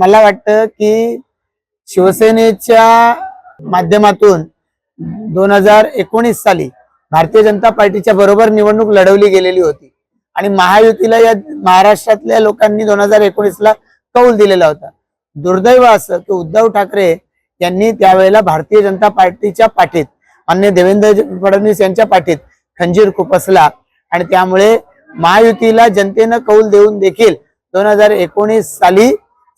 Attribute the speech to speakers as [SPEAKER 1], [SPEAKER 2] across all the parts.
[SPEAKER 1] मला वाटतं की शिवसेनेच्या माध्यमातून दोन हजार एकोणीस साली भारतीय जनता पार्टीच्या बरोबर निवडणूक लढवली गेलेली होती. आणि महायुतीला या महाराष्ट्रातल्या लोकांनी दोन हजार एकोणीसला कौल दिलेला होता. दुर्दैव असं की उद्धव ठाकरे यांनी त्यावेळेला भारतीय जनता पार्टीच्या पाठीत अन्य देवेंद्र फडणवीस यांच्या पाठीत खंजीर खुपसला आणि त्यामुळे महायुतीला जनतेनं कौल देऊन देखील दोन हजार एकोणीस साली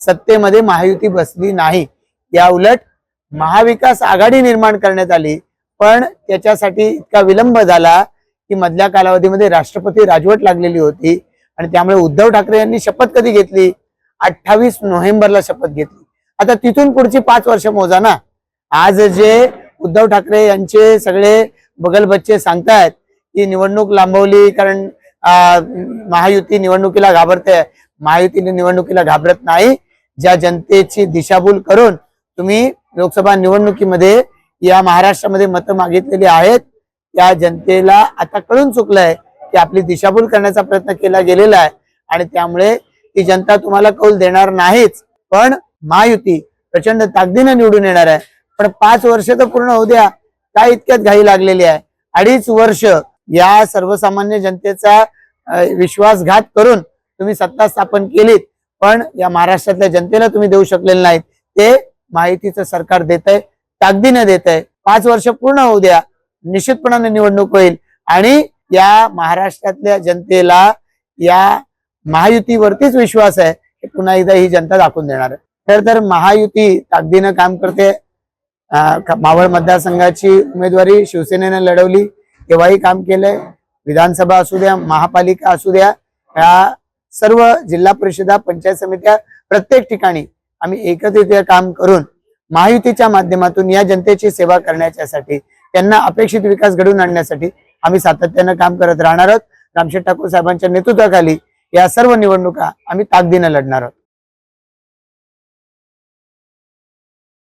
[SPEAKER 1] सत्तेमध्ये महायुती बसली नाही. या उलट महाविकास आघाडी निर्माण करण्यात आली. पण त्याच्यासाठी इतका विलंब झाला की मधल्या कालावधीमध्ये राष्ट्रपती राजवट लागलेली होती आणि त्यामुळे उद्धव ठाकरे यांनी शपथ कधी घेतली? अठ्ठावीस नोव्हेंबरला शपथ घेतली. आता तिथून पुढची पाच वर्ष मोजा ना. आज जे उद्धव ठाकरे यांचे सगळे बगल बच्चे सांगतायत की निवडणूक लांबवली कारण महायुती निवडणुकीला घाबरते. महायुतीने निवडणुकीला घाबरत नाही. ज्या जनतेची दिशाभूल करून तुम्ही लोकसभा निवडणुकीमध्ये या महाराष्ट्रामध्ये मतं मागितलेली आहेत त्या जनतेला आता कळून चुकलंय की आपली दिशाभूल करण्याचा प्रयत्न केला गेलेला आहे आणि त्यामुळे ती जनता तुम्हाला कौल देणार नाहीच. पण महायुती प्रचंड ताकदीनं निवडून येणार आहे. पण पाच वर्ष तर पूर्ण होऊ द्या. काय इतक्यात घाई लागलेली आहे? अडीच वर्ष या सर्वसामान्य जनतेचा विश्वासघात करून तुम्ही सत्ता स्थापन केलीत. पण या महाराष्ट्रातल्या जनतेला तुम्ही देऊ शकलेले नाहीत. ते माहितीचं सरकार देत आहे ताकदीने देत आहे पाच वर्ष पूर्ण होऊ द्या. निश्चितपणाने निवडणूक होईल. आणि या महाराष्ट्रातल्या जनतेला या महायुतीवरतीच विश्वास आहे की पुन्हा एकदा ही जनता दाखवून देणार आहे. खर तर महायुती ताकदीनं काम करते. मावळ मतदारसंघाची उमेदवारी शिवसेनेनं लढवली. तेव्हाही काम केलंय. विधानसभा असू द्या महापालिका असू द्या. या सर्व जिल्हा परिषदा पंचायत समित्या प्रत्येक ठिकाणी आम्ही एकत्रित काम करून महायुतीच्या माध्यमातून या जनतेची सेवा करण्याच्यासाठी त्यांना अपेक्षित विकास घडवून आणण्यासाठी आम्ही सातत्यानं काम करत राहणार आहोत. रामशेठ ठाकूर साहेबांच्या नेतृत्वाखाली या सर्व निवडणुका आम्ही ताकदीनं लढणार आहोत.